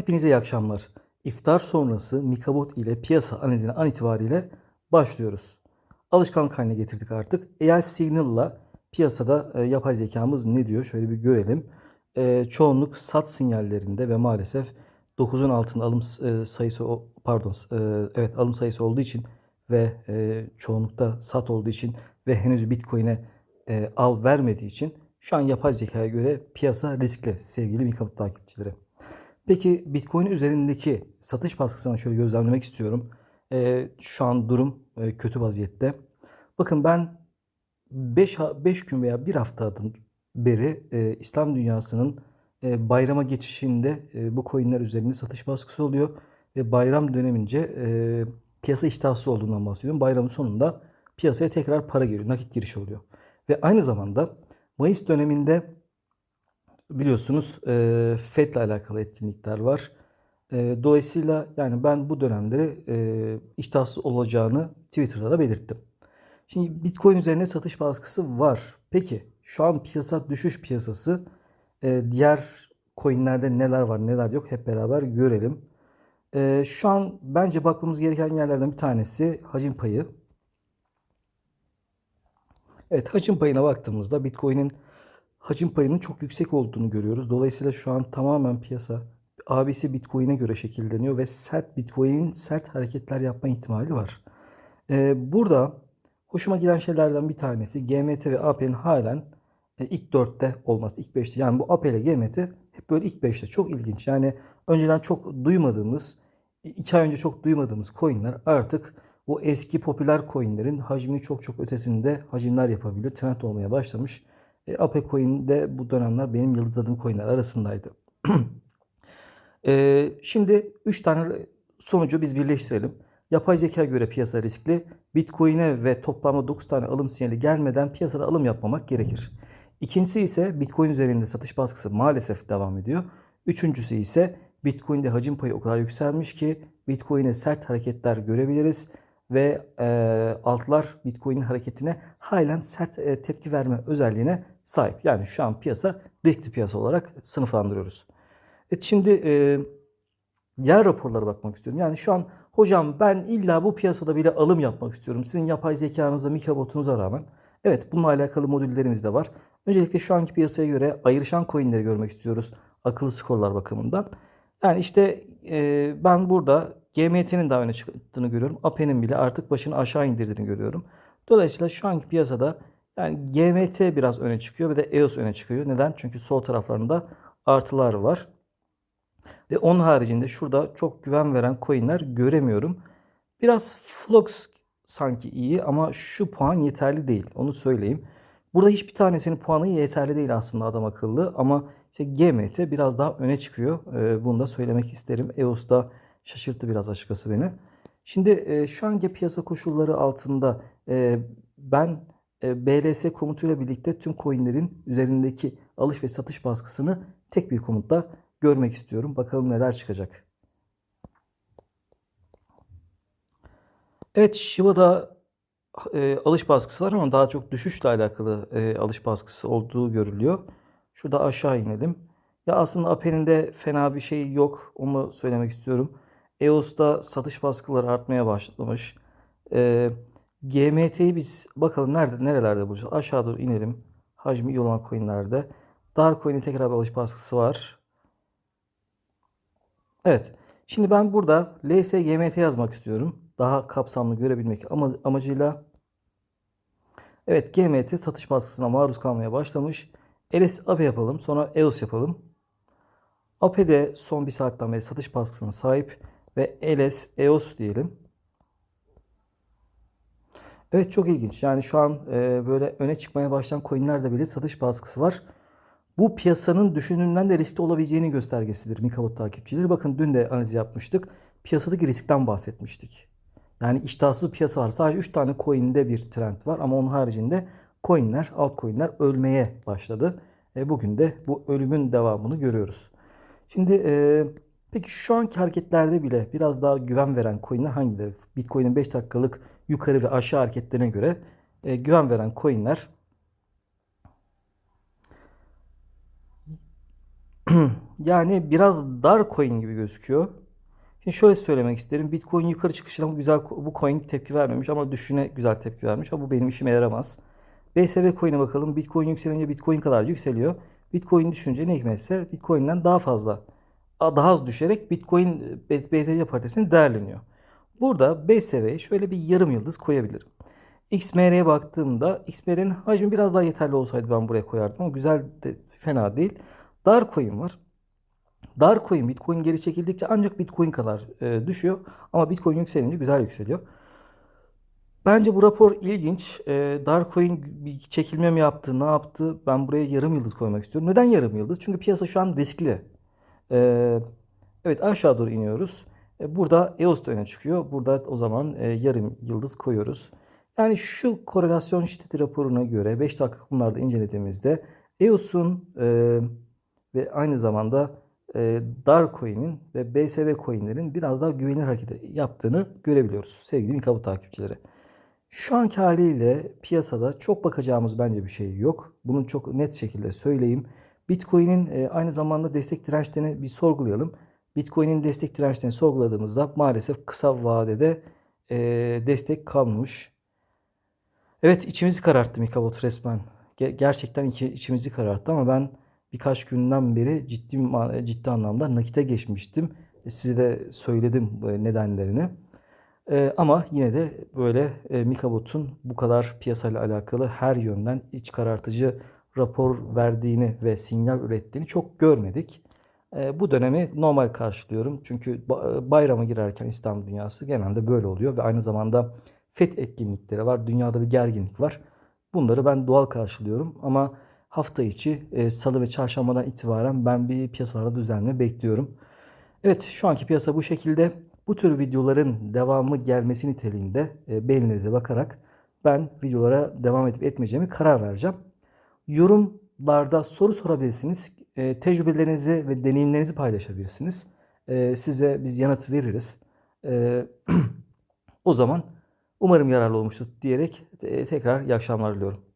Hepinize iyi akşamlar. İftar sonrası Mikabot ile piyasa analizine an itibariyle başlıyoruz. Alışkanlık haline getirdik artık. AI Signal'la piyasada e, yapay zekamız ne diyor? Şöyle bir görelim. E, çoğunluk sat sinyallerinde ve maalesef 9'un altında alım e, sayısı pardon e, evet alım sayısı olduğu için ve e, çoğunlukta sat olduğu için ve henüz Bitcoin'e e, al vermediği için şu an yapay zekaya göre piyasa riskli sevgili Mikabot takipçileri. Peki Bitcoin üzerindeki satış baskısını şöyle gözlemlemek istiyorum. Ee, şu an durum e, kötü vaziyette. Bakın ben 5 5 gün veya bir haftadan beri e, İslam dünyasının e, bayrama geçişinde e, bu coinler üzerinde satış baskısı oluyor ve bayram dönemince e, piyasa iştahsız olduğundan bahsediyorum. Bayramın sonunda piyasaya tekrar para giriyor, nakit girişi oluyor. Ve aynı zamanda Mayıs döneminde biliyorsunuz e, FED'le alakalı etkinlikler var. E, dolayısıyla yani ben bu dönemleri e, iştahsız olacağını Twitter'da da belirttim. Şimdi Bitcoin üzerine satış baskısı var. Peki şu an piyasa düşüş piyasası. E, diğer coinlerde neler var neler yok hep beraber görelim. E, şu an bence bakmamız gereken yerlerden bir tanesi hacim payı. Evet hacim payına baktığımızda Bitcoin'in hacim payının çok yüksek olduğunu görüyoruz. Dolayısıyla şu an tamamen piyasa abisi Bitcoin'e göre şekilleniyor ve sert Bitcoin'in sert hareketler yapma ihtimali var. Ee, burada hoşuma giden şeylerden bir tanesi GMT ve AP'nin halen e, ilk 4'te olması, ilk 5'te. Yani bu AP ile GMT hep böyle ilk 5'te. Çok ilginç. Yani önceden çok duymadığımız, 2 ay önce çok duymadığımız coinler artık o eski popüler coinlerin hacmini çok çok ötesinde hacimler yapabiliyor. Trend olmaya başlamış. E, AP coin de bu dönemler benim yıldızladığım coinler arasındaydı. E, şimdi 3 tane sonucu biz birleştirelim. Yapay zeka göre piyasa riskli. Bitcoin'e ve toplamda 9 tane alım sinyali gelmeden piyasada alım yapmamak gerekir. İkincisi ise Bitcoin üzerinde satış baskısı maalesef devam ediyor. Üçüncüsü ise Bitcoin'de hacim payı o kadar yükselmiş ki Bitcoin'e sert hareketler görebiliriz ve e, altlar Bitcoin'in hareketine halen sert e, tepki verme özelliğine sahip. Yani şu an piyasa riskli piyasa olarak sınıflandırıyoruz. Evet şimdi e, diğer raporlara bakmak istiyorum. Yani şu an hocam ben illa bu piyasada bile alım yapmak istiyorum. Sizin yapay zekanıza, mikabotunuza rağmen. Evet bununla alakalı modüllerimiz de var. Öncelikle şu anki piyasaya göre ayrışan coinleri görmek istiyoruz. Akıllı skorlar bakımından. Yani işte e, ben burada GMT'nin daha öne çıktığını görüyorum. AP'nin bile artık başını aşağı indirdiğini görüyorum. Dolayısıyla şu anki piyasada yani GMT biraz öne çıkıyor ve de EOS öne çıkıyor. Neden? Çünkü sol taraflarında artılar var. Ve onun haricinde şurada çok güven veren coinler göremiyorum. Biraz Flux sanki iyi ama şu puan yeterli değil. Onu söyleyeyim. Burada hiçbir tanesinin puanı yeterli değil aslında adam akıllı ama işte GMT biraz daha öne çıkıyor. Ee, bunu da söylemek isterim. EOS da şaşırttı biraz açıkçası beni. Şimdi e, şu anki piyasa koşulları altında e, ben e, BLS komutuyla birlikte tüm coinlerin üzerindeki alış ve satış baskısını tek bir komutla görmek istiyorum. Bakalım neler çıkacak. Evet Shiba'da e, alış baskısı var ama daha çok düşüşle alakalı e, alış baskısı olduğu görülüyor. Şurada aşağı inelim. Ya aslında Ape'nin de fena bir şey yok. Onu söylemek istiyorum. EOS'ta satış baskıları artmaya başlamış. E, GMT'yi biz bakalım nerede nerelerde bulacağız. Aşağı doğru inelim. Hacmi iyi olan coinlerde. Darcoin'in tekrar bir alış baskısı var. Evet. Şimdi ben burada LS GMT yazmak istiyorum. Daha kapsamlı görebilmek ama, amacıyla. Evet GMT satış baskısına maruz kalmaya başlamış. LS AP yapalım. Sonra EOS yapalım. AP de son bir saatten beri satış baskısına sahip. Ve LS EOS diyelim. Evet çok ilginç. Yani şu an e, böyle öne çıkmaya başlayan coinlerde bile satış baskısı var. Bu piyasanın düşünülen de riskli olabileceğini göstergesidir Mikabot takipçileri. Bakın dün de analiz yapmıştık. Piyasadaki riskten bahsetmiştik. Yani iştahsız piyasa var. Sadece 3 tane coin'de bir trend var ama onun haricinde coin'ler, altcoin'ler ölmeye başladı. E, bugün de bu ölümün devamını görüyoruz. Şimdi e, peki şu anki hareketlerde bile biraz daha güven veren coin'ler hangileri? Bitcoin'in 5 dakikalık yukarı ve aşağı hareketlerine göre e, güven veren coin'ler Yani biraz dar coin gibi gözüküyor. Şimdi şöyle söylemek isterim. Bitcoin yukarı çıkışına bu güzel bu coin tepki vermemiş ama düşüne güzel tepki vermiş. Ama bu benim işime yaramaz. BSV coin'e bakalım. Bitcoin yükselince Bitcoin kadar yükseliyor. Bitcoin düşünce ne hikmetse Bitcoin'den daha fazla daha az düşerek Bitcoin BTC paritesine değerleniyor. Burada BSV'ye şöyle bir yarım yıldız koyabilirim. XMR'ye baktığımda XMR'nin hacmi biraz daha yeterli olsaydı ben buraya koyardım ama güzel de fena değil. Darcoin var. Darcoin Bitcoin geri çekildikçe ancak Bitcoin kadar e, düşüyor ama Bitcoin yükselince güzel yükseliyor. Bence bu rapor ilginç. E, Darcoin bir çekilme mi yaptı, ne yaptı? Ben buraya yarım yıldız koymak istiyorum. Neden yarım yıldız? Çünkü piyasa şu an riskli. E, evet aşağı doğru iniyoruz. E, burada EOS da öne çıkıyor. Burada o zaman e, yarım yıldız koyuyoruz. Yani şu korelasyon şiddeti raporuna göre 5 dakika bunlarda incelediğimizde EOS'un e, ve aynı zamanda e, Darcoin'in ve BSV coin'lerin biraz daha güvenilir hareket yaptığını görebiliyoruz sevgili Mikabut takipçileri. Şu anki haliyle piyasada çok bakacağımız bence bir şey yok. Bunu çok net şekilde söyleyeyim. Bitcoin'in e, aynı zamanda destek dirençlerini bir sorgulayalım. Bitcoin'in destek dirençlerini sorguladığımızda maalesef kısa vadede e, destek kalmış. Evet içimizi kararttı Mikabot resmen. Gerçekten içimizi kararttı ama ben birkaç günden beri ciddi ciddi anlamda nakite geçmiştim. Size de söyledim nedenlerini. Ee, ama yine de böyle e, Mikabot'un bu kadar piyasayla alakalı her yönden iç karartıcı rapor verdiğini ve sinyal ürettiğini çok görmedik. E, bu dönemi normal karşılıyorum. Çünkü bayrama girerken İslam dünyası genelde böyle oluyor ve aynı zamanda FET etkinlikleri var. Dünyada bir gerginlik var. Bunları ben doğal karşılıyorum ama hafta içi e, salı ve çarşambadan itibaren ben bir piyasalarda düzenle bekliyorum. Evet şu anki piyasa bu şekilde. Bu tür videoların devamı gelmesi niteliğinde e, beğenilerinize bakarak ben videolara devam edip etmeyeceğimi karar vereceğim. Yorumlarda soru sorabilirsiniz. E, tecrübelerinizi ve deneyimlerinizi paylaşabilirsiniz. E, size biz yanıt veririz. E, o zaman umarım yararlı olmuştur diyerek tekrar iyi akşamlar diliyorum.